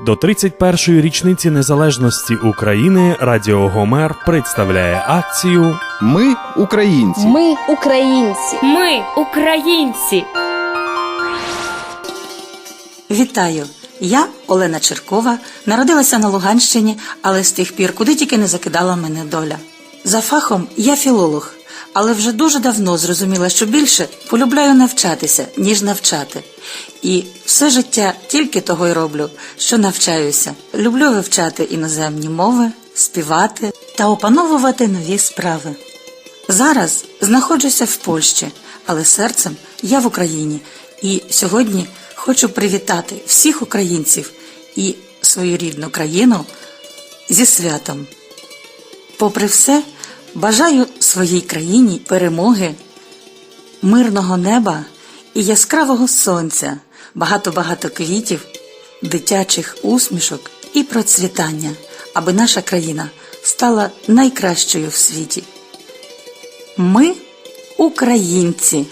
До 31-ї річниці незалежності України Радіо Гомер представляє акцію Ми українці. Ми українці. Ми українці. Вітаю! Я Олена Черкова, народилася на Луганщині, але з тих пір куди тільки не закидала мене доля. За фахом я філолог, але вже дуже давно зрозуміла, що більше полюбляю навчатися, ніж навчати. І все життя тільки того й роблю, що навчаюся. Люблю вивчати іноземні мови, співати та опановувати нові справи. Зараз знаходжуся в Польщі, але серцем я в Україні. І сьогодні хочу привітати всіх українців і свою рідну країну зі святом. Попри все, бажаю своїй країні перемоги, мирного неба і яскравого сонця, багато-багато квітів, дитячих усмішок і процвітання, аби наша країна стала найкращою в світі. Ми українці.